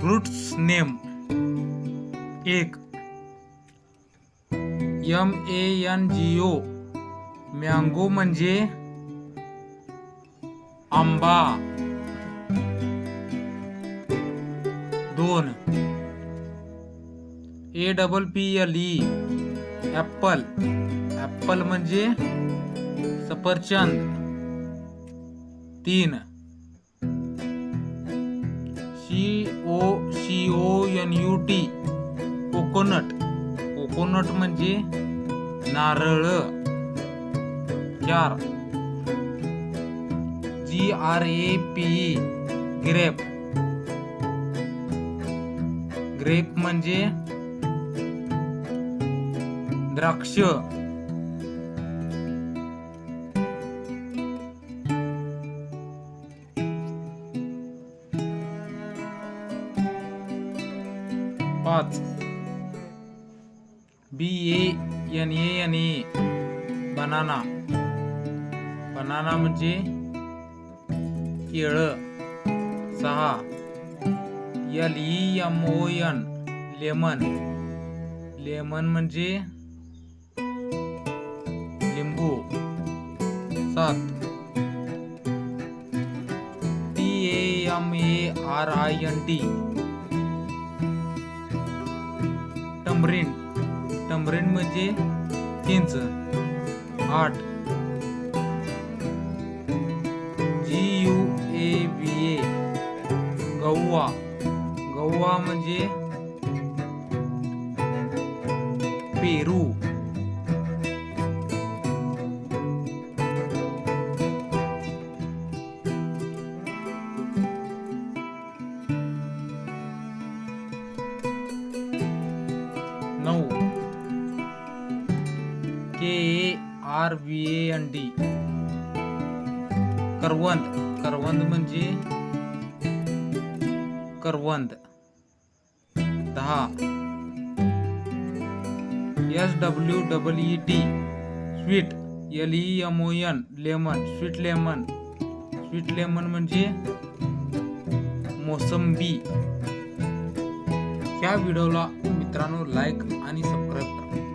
Fruits name. एक M A N G O mango म्हणजे आंबा दोन A double P L E apple apple म्हणजे सफरचंद। तीन C O N U T. Coconut. Coconut म्हणजे नारळ. चार. G R A P. Grape. Grape म्हणजे द्राक्ष. पाच B A N A N A banana banana म्हणजे केळं. सहा. L E M O N lemon lemon म्हणजे लिंबू. सात. T A M A R I N T tamarind. Tamarind म्हणजे चिंच. आठ. जी यू ए बी ए. गव्वा गव्वा म्हणजे पेरू. नऊ. K A R B A N D करवंद. करवंद म्हणजे करवंद. दहा. S W W E T sweet L E M O N lemon sweet lemon sweet lemon म्हणजे मोसंबी. ह्या व्हिडिओला मित्रांनो लाईक आणि सबस्क्राईब करा.